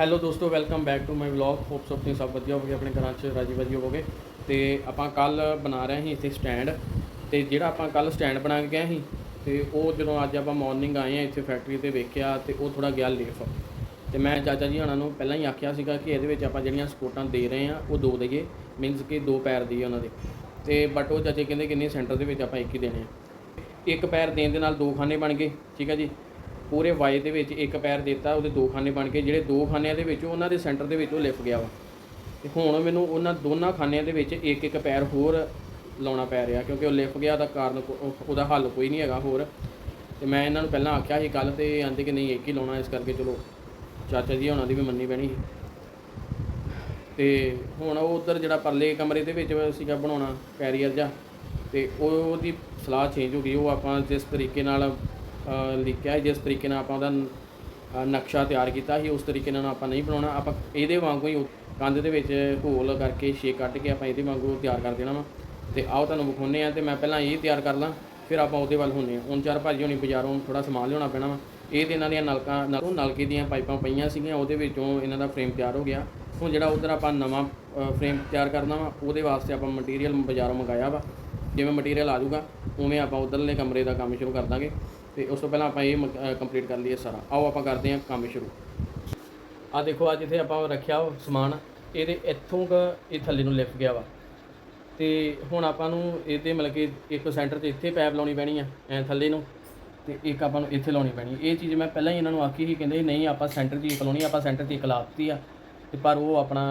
Hello ਦੋਸਤੋ welcome back to my vlog hope so ਸਭ ਵਧੀਆ ਹੋਵੋਗੇ, ਆਪਣੇ ਘਰਾਂ 'ਚ ਰਾਜੀ ਵਧੀਆ ਹੋਵੋਗੇ। ਤੇ ਆਪਾਂ ਕੱਲ ਬਣਾ ਰਹੇ ਸੀ ਇੱਥੇ ਸਟੈਂਡ ਤੇ ਜਿਹੜਾ ਆਪਾਂ ਕੱਲ ਸਟੈਂਡ ਬਣਾ ਕੇ ਗਏ ਸੀ, ਤੇ ਉਹ ਜਦੋਂ ਅੱਜ ਆਪਾਂ ਮਾਰਨਿੰਗ ਆਏ ਆ ਇੱਥੇ ਫੈਕਟਰੀ ਤੇ ਵੇਖਿਆ ਤੇ ਉਹ ਥੋੜਾ ਗਿਆ ਲੇਫ ਤੇ ਮੈਂ ਚਾਚਾ ਜੀ ਉਹਨਾਂ ਨੂੰ ਪਹਿਲਾਂ ਹੀ ਆਖਿਆ ਸੀਗਾ ਕਿ ਇਹਦੇ ਵਿੱਚ ਆਪਾਂ ਜਿਹੜੀਆਂ ਸਪੋਰਟਾਂ ਦੇ ਰਹੇ ਆ ਉਹ ਦੋ ਦਈਏ। ਮੀਨਸ ਕਿ ਦੋ ਪੈਰ ਦੀ ਉਹਨਾਂ ਦੇ। ਤੇ ਬਟ ਉਹ ਚਾਚੇ ਕਹਿੰਦੇ ਕਿ ਨਹੀਂ ਸੈਂਟਰ ਦੇ ਵਿੱਚ ਆਪਾਂ ਇੱਕ ਹੀ ਦੇਣੇ ਆ। ਇੱਕ ਪੈਰ ਦੇਣ ਦੇ ਨਾਲ ਦੋ ਖਾਨੇ ਬਣ ਗਏ, ਠੀਕ ਹੈ ਜੀ? ਪੂਰੇ ਵਾਈ ਦੇ ਵਿੱਚ ਇੱਕ ਪੈਰ ਦਿੱਤਾ, ਉਹਦੇ ਦੋ ਖਾਨੇ ਬਣ ਕੇ ਜਿਹੜੇ ਦੋ ਖਾਨਿਆਂ ਦੇ ਵਿੱਚ, ਉਹਨਾਂ ਦੇ ਸੈਂਟਰ ਦੇ ਵਿੱਚ ਉਹ ਲਿਫ ਗਿਆ ਵਾ। ਤੇ ਹੁਣ ਮੈਨੂੰ ਉਹਨਾਂ ਦੋਨਾਂ ਖਾਨਿਆਂ ਦੇ ਵਿੱਚ ਇੱਕ ਇੱਕ ਪੈਰ ਹੋਰ ਲਾਉਣਾ ਪੈ ਰਿਹਾ, ਕਿਉਂਕਿ ਉਹ ਲਿਫ ਗਿਆ ਦਾ ਕਾਰਨ ਉਹਦਾ ਹੱਲ ਕੋਈ ਨਹੀਂ ਹੈਗਾ ਹੋਰ। ਤੇ ਮੈਂ ਇਹਨਾਂ ਨੂੰ ਪਹਿਲਾਂ ਆਖਿਆ ਸੀ ਕੱਲ ਤੇ ਆਂਦੇ ਕਿ ਨਹੀਂ, ਇੱਕ ਹੀ ਲਾਉਣਾ, ਇਸ ਕਰਕੇ ਚਲੋ ਚਾਚਾ ਜੀ ਉਹਨਾਂ ਦੀ ਵੀ ਮੰਨੀ ਪੈਣੀ ਸੀ। ਤੇ ਹੁਣ ਉਹ ਉਧਰ ਜਿਹੜਾ ਪਰਲੇ ਕਮਰੇ ਦੇ ਵਿੱਚ ਸੀਗਾ ਬਣਾਉਣਾ, ਕੈਰੀਅਰ ਜਾਂ ਤੇ ਉਹਦੀ ਸਲਾਹ ਚੇਂਜ ਹੋ ਗਈ। ਉਹ ਆਪਾਂ ਜਿਸ ਤਰੀਕੇ ਨਾਲ ਲਿਖਿਆ ਜਿਸ ਤਰੀਕੇ ਨਾਲ ਆਪਾਂ ਉਹਦਾ ਨਕਸ਼ਾ ਤਿਆਰ ਕੀਤਾ ਸੀ, ਉਸ ਤਰੀਕੇ ਨਾਲ ਆਪਾਂ ਨਹੀਂ ਬਣਾਉਣਾ। ਆਪਾਂ ਇਹਦੇ ਵਾਂਗੂ ਹੀ ਕੰਧ ਦੇ ਵਿੱਚ ਹੋਲ ਕਰਕੇ ਛੇ ਕੱਟ ਕੇ ਆਪਾਂ ਇਹਦੇ ਵਾਂਗੂ ਤਿਆਰ ਕਰ ਦੇਣਾ ਵਾ। ਤੇ ਆਓ ਤੁਹਾਨੂੰ ਵਿਖਾਉਂਦੇ ਆ ਤੇ ਮੈਂ ਪਹਿਲਾਂ ਇਹ ਤਿਆਰ ਕਰ ਲਾਂ, ਫਿਰ ਆਪਾਂ ਉਹਦੇ ਵੱਲ ਹੁੰਨੇ ਆ ਹੁਣ ਚਾਰ ਭਾਜੀ ਹੋਣੀ ਬਾਜ਼ਾਰੋਂ ਥੋੜਾ ਸਮਾਨ ਲਿਆਉਣਾ ਪੈਣਾ ਵਾ। ਇਹ ਤੇ ਇਹਨਾਂ ਦੀਆਂ ਨਲਕਾਂ ਨਾਲ ਨਲਕੇ ਦੀਆਂ ਪਾਈਪਾਂ ਪਈਆਂ ਸੀਗੀਆਂ, ਉਹਦੇ ਵਿੱਚੋਂ ਇਹਨਾਂ ਦਾ ਫਰੇਮ ਤਿਆਰ ਹੋ ਗਿਆ। ਹੁਣ ਜਿਹੜਾ ਉਧਰ ਆਪਾਂ ਨਵਾਂ ਫਰੇਮ ਤਿਆਰ ਕਰਨਾ ਵਾ, ਉਹਦੇ ਵਾਸਤੇ ਆਪਾਂ ਮਟੀਰੀਅਲ ਬਾਜ਼ਾਰੋਂ ਮੰਗਾਇਆ ਵਾ। ਜਿਵੇਂ ਮਟੀਰੀਅਲ ਆ ਜਾਊਗਾ, ਉਵੇਂ ਆਪਾਂ ਉਧਰਲੇ ਕਮਰੇ ਦਾ ਕੰਮ ਸ਼ੁਰੂ ਕਰ ਦਾਂਗੇ। ਤੇ ਉਸ ਤੋਂ ਪਹਿਲਾਂ ਆਪਾਂ ਇਹ ਕੰਪਲੀਟ ਕਰ ਲਈਏ ਸਾਰਾ। ਆਓ ਆਪਾਂ ਕਰਦੇ ਹਾਂ ਕੰਮ ਸ਼ੁਰੂ। ਆ ਦੇਖੋ ਅੱਜ ਇੱਥੇ ਆਪਾਂ ਰੱਖਿਆ ਸਮਾਨ, ਇਹਦੇ ਇੱਥੋਂ ਕ ਇਹ ਥੱਲੇ ਨੂੰ ਲਿਫਟ ਗਿਆ ਵਾ। ਤੇ ਹੁਣ ਆਪਾਂ ਨੂੰ ਇਹਦੇ ਮਤਲਬ ਕਿ ਇੱਕ ਸੈਂਟਰ 'ਤੇ ਇੱਥੇ ਪੈਪ ਲਾਉਣੀ ਪੈਣੀ ਆ, ਐ ਥੱਲੇ ਨੂੰ, ਤੇ ਇੱਕ ਆਪਾਂ ਨੂੰ ਇੱਥੇ ਲਾਉਣੀ ਪੈਣੀ। ਇਹ ਚੀਜ਼ ਮੈਂ ਪਹਿਲਾਂ ਹੀ ਇਹਨਾਂ ਨੂੰ ਆਖੀ ਸੀ, ਕਹਿੰਦੇ ਨਹੀਂ, ਆਪਾਂ ਸੈਂਟਰ 'ਚ ਇੱਕ ਲਾਉਣੀ ਆਪਾਂ ਸੈਂਟਰ 'ਚ ਇੱਕ ਲਾਤੀ ਆ। ਤੇ ਪਰ ਉਹ ਆਪਣਾ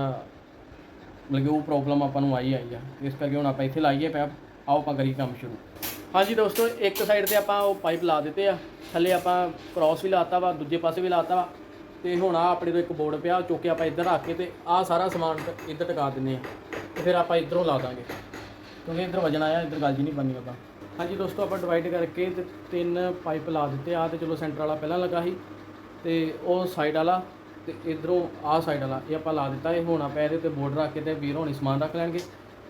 ਮਤਲਬ ਕਿ ਉਹ ਪ੍ਰੋਬਲਮ ਆਪਾਂ ਨੂੰ ਆਈ ਆਈ ਆ। ਇਸ ਕਰਕੇ ਹੁਣ ਆਪਾਂ ਇੱਥੇ ਲਾਈਏ ਪੈਪ ਆਓ ਆਪਾਂ ਕਰੀਏ ਕੰਮ ਸ਼ੁਰੂ। ਹਾਂਜੀ ਦੋਸਤੋ, ਇੱਕ ਸਾਈਡ ਤੇ ਆਪਾਂ ਉਹ ਪਾਈਪ ਲਾ ਦਿੱਤੇ ਆ। ਥੱਲੇ ਆਪਾਂ ਕ੍ਰਾਸ ਵੀ ਲਾਤਾ ਵਾ, ਦੂਜੇ ਪਾਸੇ ਵੀ ਲਾਤਾ ਵਾ। ਤੇ ਹੁਣ ਆ ਆਪਣੇ ਤੋਂ ਇੱਕ ਬੋਰਡ ਪਿਆ ਚੁੱਕ ਕੇ ਆਪਾਂ ਇੱਧਰ ਰੱਖ ਕੇ ਤੇ ਆਹ ਸਾਰਾ ਸਮਾਨ ਟ- ਇੱਧਰ ਟਿਕਾ ਦਿੰਨੇ ਆ। ਤੇ ਫਿਰ ਆਪਾਂ ਇੱਧਰੋਂ ਲਾ ਦਾਂਗੇ। ਕਿਉਂਕਿ ਇੱਧਰ ਵਜਨ ਆਇਆ, ਇੱਧਰ ਗੱਲ ਜੀ ਨਹੀਂ ਬਣਨੀ ਆਪਾਂ। ਹਾਂਜੀ ਦੋਸਤੋ, ਆਪਾਂ ਡਿਵਾਈਡ ਕਰਕੇ ਤੇ ਤਿੰਨ ਪਾਈਪ ਲਾ ਦਿੱਤੇ ਆ, ਤੇ ਚਲੋ ਸੈਂਟਰ ਵਾਲਾ ਪਹਿਲਾਂ ਲੱਗਾ ਸੀ। ਤੇ ਉਹ ਸਾਈਡ ਵਾਲਾ ਤੇ ਇਧਰੋਂ ਆਹ ਸਾਈਡ ਵਾਲਾ, ਇਹ ਆਪਾਂ ਲਾ ਦਿੱਤਾ। ਇਹ ਹੋਣਾ ਆਪਾਂ ਇਹਦੇ ਤੇ ਬੋਰਡ ਰੱਖ ਕੇ ਤੇ ਵੀਰ ਹੋਣੀ ਸਮਾਨ ਰੱਖ ਲੈਣਗੇ।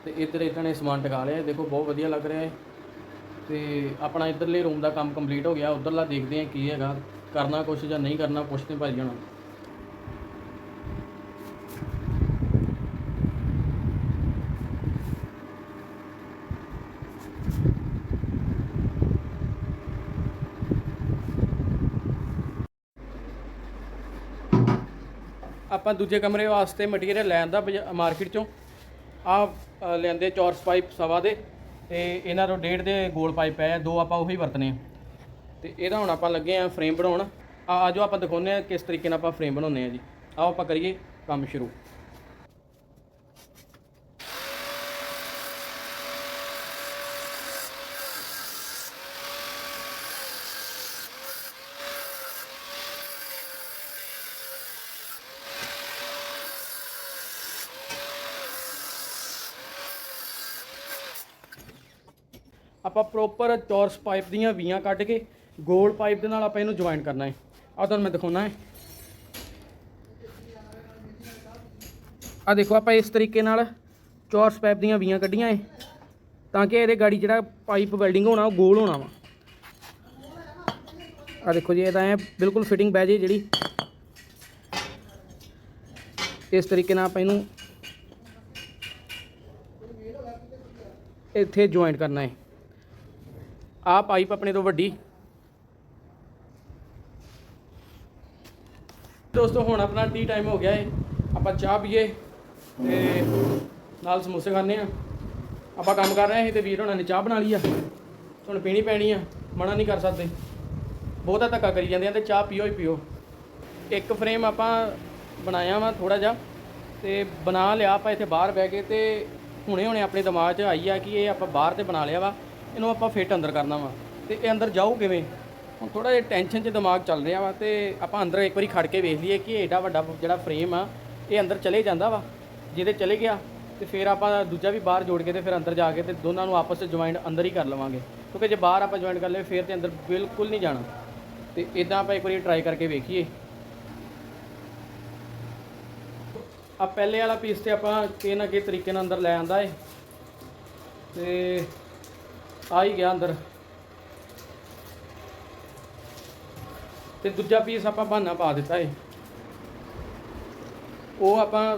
ਤੇ ਇੱਧਰ ਇਹਨਾਂ ਨੇ ਸਮਾਨ ਟਿਕਾ ਲਿਆ। ਦੇਖੋ, ਬਹੁਤ ਵਧੀਆ ਲੱਗ ਰਿਹਾ ਹੈ ਤੇ ਆਪਣਾ ਇਧਰਲੇ ਰੂਮ ਦਾ ਕੰਮ ਕੰਪਲੀਟ ਹੋ ਗਿਆ, ਉਧਰਲਾ ਦੇਖਦੇ ਆ ਕੀ ਹੈਗਾ, ਕਰਨਾ ਕੁਛ ਜਾਂ ਨਹੀਂ ਕਰਨਾ ਪੁੱਛਦੇ ਭਾਜੀ ਹੁਣ ਆਪਾਂ ਦੂਜੇ ਕਮਰੇ ਵਾਸਤੇ ਮਟੀਰੀਅਲ ਲੈਣ ਦਾ ਮਾਰਕੀਟ ਚੋਂ। ਆ ਲੈਂਦੇ ਚੌਰਸ ਪਾਈਪ ਸਵਾ ਦੇ। ਤੇ ਇਹਨਾਂ ਤੋਂ ਡੇਢ ਦੇ ਗੋਲ ਪਾਈਪ ਪਏ ਆ, ਦੋ ਆਪਾਂ ਉਹੀ ਵਰਤਨੇ ਆ। ਤੇ ਇਹਦਾ ਹੁਣ ਆਪਾਂ ਲੱਗੇ ਆ ਫਰੇਮ ਬਣਾਉਣ। ਆ ਆਜੋ ਆਪਾਂ ਦਿਖਾਉਂਦੇ ਆ ਕਿਸ ਤਰੀਕੇ ਨਾਲ ਆਪਾਂ ਫਰੇਮ ਬਣਾਉਂਦੇ ਆ ਜੀ। ਆਓ ਆਪਾਂ ਕਰੀਏ ਕੰਮ ਸ਼ੁਰੂ। ਆਪਾਂ ਪ੍ਰੋਪਰ ਚੌਰਸ ਪਾਈਪ ਦੀਆਂ ਵੀਆਂ ਕੱਢ ਕੇ ਗੋਲ ਪਾਈਪ ਦੇ ਨਾਲ ਆਪਾਂ ਇਹਨੂੰ ਜੁਆਇਨ ਕਰਨਾ ਹੈ। ਆਹ ਤੁਹਾਨੂੰ ਮੈਂ ਦਿਖਾਉਣਾ ਹੈ। ਆ ਦੇਖੋ ਆਪਾਂ ਇਸ ਤਰੀਕੇ ਨਾਲ ਚੌਰਸ ਪਾਈਪ ਦੀਆਂ ਵੀਆਂ ਕੱਢੀਆਂ ਏ ਤਾਂ ਕਿ ਇਹਦੇ ਗਾੜੀ ਜਿਹੜਾ ਪਾਈਪ ਵੈਲਡਿੰਗ ਹੋਣਾ ਉਹ ਗੋਲ ਹੋਣਾ ਵਾ। ਆ ਦੇਖੋ ਜੀ ਇਹਦਾ ਐ ਬਿਲਕੁਲ ਫਿਟਿੰਗ ਬਹਿ ਜੇ ਜਿਹੜੀ। ਇਸ ਤਰੀਕੇ ਨਾਲ ਆਪਾਂ ਇਹਨੂੰ ਇੱਥੇ ਜੁਆਇੰਟ ਕਰਨਾ ਹੈ। ਆਹ ਪਾਈਪ ਆਪਣੇ ਤੋਂ ਵੱਡੀ। ਦੋਸਤੋ, ਹੁਣ ਆਪਣਾ ਟੀ ਟਾਈਮ ਹੋ ਗਿਆ ਹੈ ਆਪਾਂ ਚਾਹ ਪੀਏ ਤੇ ਨਾਲ ਸਮੋਸੇ ਖਾਣੇ ਆ। ਆਪਾਂ ਕੰਮ ਕਰ ਰਹੇ ਸੀ ਤੇ ਵੀਰ ਹੋਣਾ ਨੇ ਚਾਹ ਬਣਾ ਲਈ ਆ। ਹੁਣ ਪੀਣੀ ਪੈਣੀ ਆ, ਮਨਾ ਨਹੀਂ ਕਰ ਸਕਦੇ। ਬਹੁਤਾ ਧੱਕਾ ਕਰੀ ਜਾਂਦੇ ਆ ਤੇ ਚਾਹ ਪੀਓ ਹੀ ਪੀਓ। ਇੱਕ ਫਰੇਮ ਆਪਾਂ ਬਣਾਇਆ ਵਾ ਥੋੜਾ ਜਿਹਾ ਤੇ ਬਣਾ ਲਿਆ ਆਪਾਂ ਇੱਥੇ ਬਾਹਰ ਬਹਿ ਕੇ ਤੇ ਹੁਣੇ ਹੁਣੇ ਆਪਣੇ ਦਿਮਾਗ 'ਚ ਆਈ ਆ ਕਿ ਇਹ ਆਪਾਂ ਬਾਹਰ ਤੇ ਬਣਾ ਲਿਆ ਵਾ। ਇਹਨੂੰ ਆਪਾਂ ਫਿੱਟ ਅੰਦਰ ਕਰਨਾ ਵਾ। ਤੇ ਇਹ ਅੰਦਰ ਜਾਊ ਕਿਵੇਂ? ਹੁਣ ਥੋੜਾ ਜਿਹਾ ਟੈਨਸ਼ਨ 'ਚ ਦਿਮਾਗ ਚੱਲ ਰਿਹਾ ਵਾ ਤੇ ਆਪਾਂ ਅੰਦਰ ਇੱਕ ਵਾਰੀ ਖੜ ਕੇ ਵੇਖ ਲਈਏ ਕਿ ਐਡਾ ਵੱਡਾ ਜਿਹੜਾ ਫਰੇਮ ਆ, ਇਹ ਅੰਦਰ ਚਲੇ ਜਾਂਦਾ ਵਾ। ਜਿਹਦੇ ਚਲੇ ਗਿਆ, ਤੇ ਫਿਰ ਆਪਾਂ ਦੂਜਾ ਵੀ ਬਾਹਰ ਜੋੜ ਕੇ ਤੇ ਫਿਰ ਅੰਦਰ ਜਾ ਕੇ ਤੇ ਦੋਨਾਂ ਨੂੰ ਆਪਸ ਵਿੱਚ ਜੁਆਇੰਟ ਅੰਦਰ ਹੀ ਕਰ ਲਵਾਂਗੇ। ਕਿਉਂਕਿ ਜੇ ਬਾਹਰ ਆਪਾਂ ਜੁਆਇੰਟ ਕਰ ਲਏ ਫਿਰ ਤੇ ਅੰਦਰ ਬਿਲਕੁਲ ਨਹੀਂ ਜਾਣਾ। ਤੇ ਇਦਾਂ ਆਪਾਂ ਇੱਕ ਵਾਰੀ ਟਰਾਈ ਕਰਕੇ ਵੇਖੀਏ। ਆ ਪਹਿਲੇ ਵਾਲਾ ਪੀਸ ਤੇ ਆਪਾਂ ਕਿਹ ਨਾ ਕਿਸੇ ਤਰੀਕੇ ਨਾਲ ਅੰਦਰ ਲੈ ਆਂਦਾ ਏ। ਤੇ ਆ ਹੀ ਗਿਆ ਅੰਦਰ। ਤੇ ਦੂਜਾ ਪੀਸ ਆਪਾਂ ਬਹਾਨਾ ਪਾ ਦਿੱਤਾ ਏ। ਉਹ ਆਪਾਂ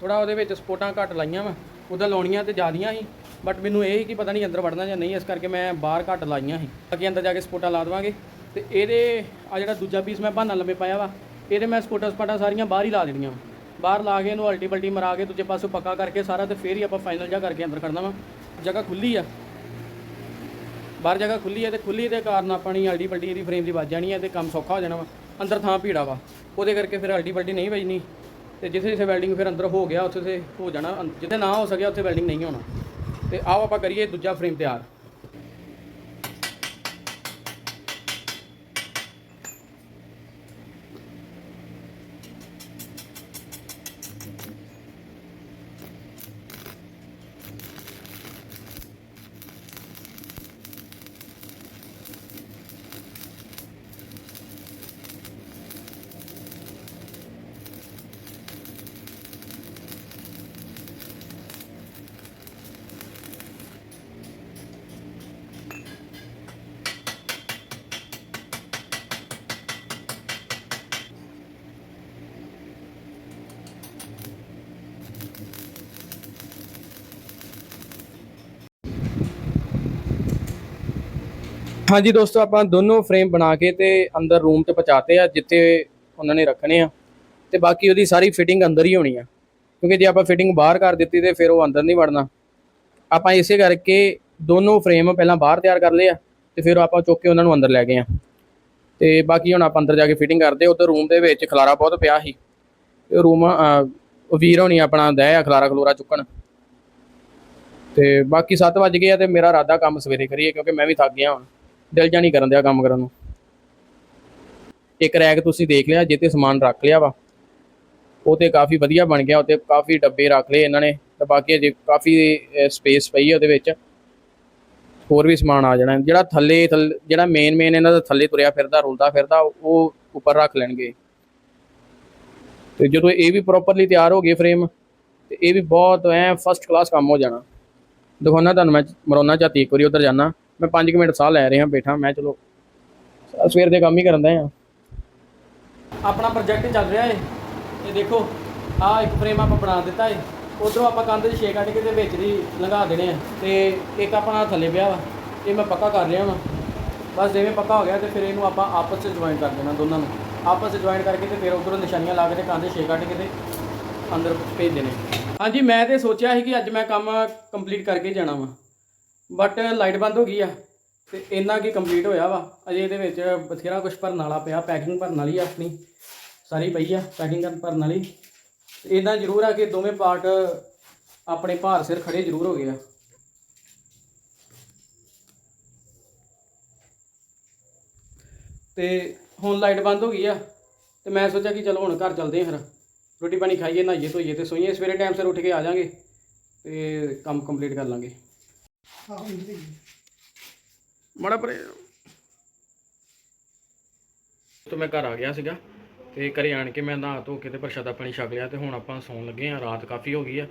ਥੋੜਾ ਉਹਦੇ ਵਿੱਚ ਸਪੋਟਾਂ ਘੱਟ ਲਾਈਆਂ ਵਾ। ਉਹਦਾ ਲਾਉਣੀਆਂ ਤੇ ਜ਼ਿਆਦੀਆਂ ਸੀ ਬਟ ਮੈਨੂੰ ਇਹ ਸੀ ਕਿ ਪਤਾ ਨਹੀਂ ਅੰਦਰ ਵੜਨਾ ਜਾਂ ਨਹੀਂ, ਇਸ ਕਰਕੇ ਮੈਂ ਬਾਹਰ ਘੱਟ ਲਾਈਆਂ ਸੀ। ਬਾਕੀ ਅੰਦਰ ਜਾ ਕੇ ਸਪੋਟਾਂ ਲਾ ਦੇਵਾਂਗੇ। ਤੇ ਇਹਦੇ ਆ ਜਿਹੜਾ ਦੂਜਾ ਪੀਸ ਮੈਂ ਬਹਾਨਾ ਲੰਮੇ ਪਾਇਆ ਵਾ, ਇਹਦੇ ਮੈਂ ਸਪੋਟਾਂ ਸਪਾਟਾਂ ਸਾਰੀਆਂ ਬਾਹਰ ਹੀ ਲਾ ਦੇਣੀਆਂ ਵਾ। ਬਾਹਰ ਲਾ ਕੇ ਇਹਨੂੰ ਅਲਟੀ ਬਲਟੀ ਮਰਾ ਕੇ ਦੂਜੇ ਪਾਸੋਂ ਪੱਕਾ ਕਰਕੇ ਸਾਰਾ ਤੇ ਫੇਰ ਹੀ ਆਪਾਂ ਫਾਈਨਲ ਜਾ ਕਰਕੇ ਅੰਦਰ ਖੜਨਾ ਵਾ। ਜਗ੍ਹਾ ਖੁੱਲੀ ਆ। ਬਾਹਰ ਜਗ੍ਹਾ ਖੁੱਲੀ ਹੈ ਤੇ ਖੁੱਲੀ ਦੇ ਕਾਰਨ ਆਪਣੀ ਅਲਟੀ ਬਲਟੀ ਇਹਦੀ ਫਰੇਮ ਦੀ ਵੱਜ ਜਾਣੀ ਹੈ ਤੇ ਕੰਮ ਸੌਖਾ ਹੋ ਜਾਣਾ ਵਾ। ਅੰਦਰ ਥਾਂ ਭੀੜਾ ਵਾ। ਉਹਦੇ ਕਰਕੇ ਫਿਰ ਅਲਟੀ ਬਲਟੀ ਨਹੀਂ ਵੱਜਣੀ। ਤੇ ਜਿੱਥੇ ਜਿੱਥੇ ਵੈਲਡਿੰਗ ਫਿਰ ਅੰਦਰ ਹੋ ਗਿਆ, ਉੱਥੇ ਤੇ ਹੋ ਜਾਣਾ। ਅੰ- ਜਿੱਥੇ ਨਾ ਹੋ ਸਕਿਆ, ਉੱਥੇ ਵੈਲਡਿੰਗ ਨਹੀਂ ਹੋਣਾ। ਤੇ ਆਓ ਆਪਾਂ ਕਰੀਏ ਦੂਜਾ ਫਰੇਮ ਤਿਆਰ। ਹਾਂਜੀ ਦੋਸਤੋ, ਆਪਾਂ ਦੋਨੋਂ ਫਰੇਮ ਬਣਾ ਕੇ ਤੇ ਅੰਦਰ ਰੂਮ ਤੇ ਪਹੁੰਚਾਤੇ ਆ, ਜਿੱਥੇ ਉਹਨਾਂ ਨੇ ਰੱਖਣੇ ਆ। ਤੇ ਬਾਕੀ ਉਹਦੀ ਸਾਰੀ ਫਿਟਿੰਗ ਅੰਦਰ ਹੀ ਹੋਣੀ ਆ। ਕਿਉਂਕਿ ਜੇ ਆਪਾਂ ਫਿਟਿੰਗ ਬਾਹਰ ਕਰ ਦਿੱਤੀ ਤੇ ਫਿਰ ਉਹ ਅੰਦਰ ਨਹੀਂ ਵੜਨਾ। ਆਪਾਂ ਇਸੇ ਕਰਕੇ ਦੋਨੋਂ ਫਰੇਮ ਪਹਿਲਾਂ ਬਾਹਰ ਤਿਆਰ ਕਰ ਲਏ ਆ ਤੇ ਫਿਰ ਆਪਾਂ ਚੁੱਕ ਕੇ ਉਹਨਾਂ ਨੂੰ ਅੰਦਰ ਲੈ ਗਏ ਆ। ਤੇ ਬਾਕੀ ਹੁਣ ਆਪਾਂ ਅੰਦਰ ਜਾ ਕੇ ਫਿਟਿੰਗ ਕਰਦੇ ਉਧਰ ਰੂਮ ਦੇ ਵਿੱਚ ਖਲਾਰਾ ਬਹੁਤ ਪਿਆ ਸੀ। ਇਹ ਰੂਮ ਵੀਰ ਹੋਣੀ ਆਪਣਾ ਦਹਿ ਆ ਖਲਾਰਾ ਖਲੋਰਾ ਚੁੱਕਣ। ਤੇ ਬਾਕੀ 7 ਵਜ ਗਏ ਆ ਤੇ ਮੇਰਾ ਇਰਾਦਾ ਕੰਮ ਸਵੇਰੇ ਕਰੀਏ, ਕਿਉਂਕਿ ਮੈਂ ਵੀ ਥੱਕ ਗਿਆ ਹੁਣ। ਦਿਲ ਜਾ ਨਹੀਂ ਕਰਨ ਦਿਆ ਕੰਮ ਕਰਨ ਨੂੰ। ਇੱਕ ਰੈਕ ਤੁਸੀਂ ਦੇਖ ਲਿਆ ਜਿੱਤੇ ਸਮਾਨ ਰੱਖ ਲਿਆ ਵਾ। ਉਹ ਤੇ ਕਾਫੀ ਵਧੀਆ ਬਣ ਗਿਆ ਉੱਤੇ ਕਾਫੀ ਡੱਬੇ ਰੱਖ ਲਏ ਇਹਨਾਂ ਨੇ ਤੇ ਬਾਕੀ ਜੇ ਕਾਫੀ ਸਪੇਸ ਪਈ ਹੈ ਉਹਦੇ ਵਿੱਚ। ਹੋਰ ਵੀ ਸਮਾਨ ਆ ਜਾਣਾ। ਜਿਹੜਾ ਥੱਲੇ, ਥੱਲੇ- ਜਿਹੜਾ ਮੇਨ ਮੇਨ ਇਹਨਾਂ ਦਾ ਥੱਲੇ ਤੁਰਿਆ ਫਿਰਦਾ, ਰੁਲਦਾ ਫਿਰਦਾ, ਉਹ ਉੱਪਰ ਰੱਖ ਲੈਣਗੇ। ਤੇ ਜਦੋਂ ਇਹ ਵੀ ਪ੍ਰੋਪਰਲੀ ਤਿਆਰ ਹੋ ਗਏ ਫਰੇਮ ਤੇ ਇਹ ਵੀ ਬਹੁਤ ਐ ਫਸਟ ਕਲਾਸ ਕੰਮ ਹੋ ਜਾਣਾ। ਦਿਖਾਉਣਾ ਤੁਹਾਨੂੰ ਮੈਂ, ਮਰੋਨਾ ਚਾਤੀ ਇੱਕ ਵਾਰੀ ਉਧਰ ਜਾਣਾ ਮੈਂ 5 ਮਿੰਟ ਸਾਹ ਲੈ ਰਿਹਾ, ਬੈਠਾ, ਮੈਂ ਚਲੋ ਸਵੇਰ ਦੇ ਕੰਮ ਹੀ ਕਰਨ ਦਾ ਆ ਆਪਣਾ ਪ੍ਰੋਜੈਕਟ ਚੱਲ ਰਿਹਾ ਏ। ਇਹ ਦੇਖੋ, ਆਹ ਇੱਕ ਫਰੇਮ ਆਪਾਂ ਬਣਾ ਦਿੱਤਾ ਏ। ਉਧਰੋਂ ਆਪਾਂ ਕੰਧ 'ਚ ਛੇ ਕੱਢ ਕੇ ਤੇ ਵਿੱਚ ਦੀ ਲੰਘਾ ਦੇਣੇ ਆ। ਤੇ ਇੱਕ ਆਪਣਾ ਥੱਲੇ ਪਿਆ ਵਾ। ਇਹ ਮੈਂ ਪੱਕਾ ਕਰ ਰਿਹਾ ਵਾ। ਬਸ ਜਿਵੇਂ ਪੱਕਾ ਹੋ ਗਿਆ ਤੇ ਫਿਰ ਇਹਨੂੰ ਆਪਾਂ ਆਪਸ 'ਚ ਜੁਆਇਨ ਕਰ ਦੇਣਾ ਦੋਨਾਂ ਨੂੰ। ਆਪਸ 'ਚ ਜੁਆਇਨ ਕਰਕੇ ਤੇ ਫਿਰ ਉਧਰੋਂ ਨਿਸ਼ਾਨੀਆਂ ਲਾ ਕੇ ਤੇ ਕੰਧ 'ਚ ਛੇ ਕੱਢ ਕੇ ਤੇ ਅੰਦਰ ਭੇਜ ਦੇਣੇ। ਹਾਂਜੀ, ਮੈਂ ਤੇ ਸੋਚਿਆ ਸੀ ਕਿ ਅੱਜ ਮੈਂ ਕੰਮ ਕੰਪਲੀਟ ਕਰਕੇ ਜਾਣਾ ਵਾ। ਬਟ ਲਾਈਟ ਬੰਦ ਹੋ ਗਈ ਆ ਤੇ ਇੰਨਾ ਕੀ ਕੰਪਲੀਟ ਹੋਇਆ ਵਾ। ਅਜੇ ਇਹਦੇ ਵਿੱਚ ਬਥੇਰਾ ਕੁਝ ਭਰਨ ਵਾਲਾ ਪਿਆ ਪੈਕਿੰਗ ਭਰਨ ਵਾਲੀ ਆ ਆਪਣੀ। ਸਾਰੀ ਪਈ ਆ ਪੈਕਿੰਗ ਭਰਨ ਵਾਲੀ। ਇਦਾਂ ਜ਼ਰੂਰ ਆ ਕਿ ਦੋਵੇਂ ਪਾਰਟ ਆਪਣੇ ਭਾਰ ਸਿਰ ਖੜੇ ਜ਼ਰੂਰ ਹੋ ਗਏ ਆ। ਤੇ ਹੁਣ ਲਾਈਟ ਬੰਦ ਹੋ ਗਈ ਆ ਤੇ ਮੈਂ ਸੋਚਿਆ ਕਿ ਚਲੋ ਹੁਣ ਘਰ ਚੱਲਦੇ ਹਾਂ ਫਿਰ। ਰੋਟੀ ਪਾਣੀ ਖਾਈਏ, ਨਹਾਈਏ, ਧੋਈਏ ਤੇ ਸੋਈਏ। ਸਵੇਰੇ ਟਾਈਮ ਸਿਰ ਉੱਠ ਕੇ ਆ ਜਾਾਂਗੇ ਤੇ ਕੰਮ ਕੰਪਲੀਟ ਕਰ ਲਾਂਗੇ। ਮੜਾ ਪਰੇ। ਤੋਂ ਮੈਂ ਘਰ ਆ ਗਿਆ ਸੀਗਾ ਤੇ ਘਰੇ ਆਣ ਕੇ ਮੈਂ ਨਹਾ ਧੋ ਕੇ ਤੇ ਪ੍ਰਸ਼ਾਦਾ ਪਾਣੀ ਛਕ ਲਿਆ ਤੇ ਹੁਣ ਆਪਾਂ ਸੌਣ ਲੱਗੇ ਆ ਰਾਤ ਕਾਫੀ ਹੋ ਗਈ ਆ।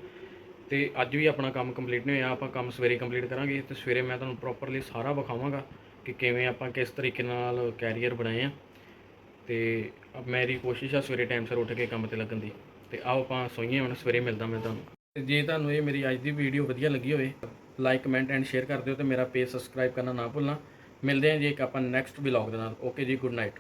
ਤੇ ਅੱਜ ਵੀ ਆਪਣਾ ਕੰਮ ਕੰਪਲੀਟ ਨਹੀਂ ਹੋਇਆ ਆਪਾਂ ਕੰਮ ਸਵੇਰੇ ਕੰਪਲੀਟ ਕਰਾਂਗੇ ਤੇ ਸਵੇਰੇ ਮੈਂ ਤੁਹਾਨੂੰ ਪ੍ਰੋਪਰਲੀ ਸਾਰਾ ਵਿਖਾਵਾਂਗਾ ਕਿ ਕਿਵੇਂ ਆਪਾਂ ਕਿਸ ਤਰੀਕੇ ਨਾਲ ਕੈਰੀਅਰ ਬਣਾਏ ਆ। ਤੇ ਅਬ ਮੇਰੀ ਕੋਸ਼ਿਸ਼ ਆ ਸਵੇਰੇ ਟਾਈਮ ਸਿਰ ਉੱਠ ਕੇ ਕੰਮ ਤੇ ਲੱਗਣ ਦੀ। ਤੇ ਆਓ ਆਪਾਂ ਸੋਈਏ ਹੁਣ ਸਵੇਰੇ ਮਿਲਦਾ ਮੈਂ ਤੁਹਾਨੂੰ। ਤੇ ਜੇ ਤੁਹਾਨੂੰ ਇਹ ਮੇਰੀ ਅੱਜ ਦੀ ਵੀਡੀਓ ਵਧੀਆ ਲੱਗੀ ਹੋਵੇ ਲਾਈਕ ਕਮੈਂਟ ਐਂਡ ਸ਼ੇਅਰ ਕਰ ਦਿਓ ਤੇ ਮੇਰਾ ਪੇਜ ਸਬਸਕ੍ਰਾਈਬ ਕਰਨਾ ਨਾ ਭੁੱਲਣਾ। ਮਿਲਦੇ ਹਾਂ ਜੀ ਇੱਕ ਆਪਾਂ ਨੈਕਸਟ ਵਲੌਗ ਦੇ ਨਾਲ। ਓਕੇ ਜੀ ਗੁੱਡ ਨਾਈਟ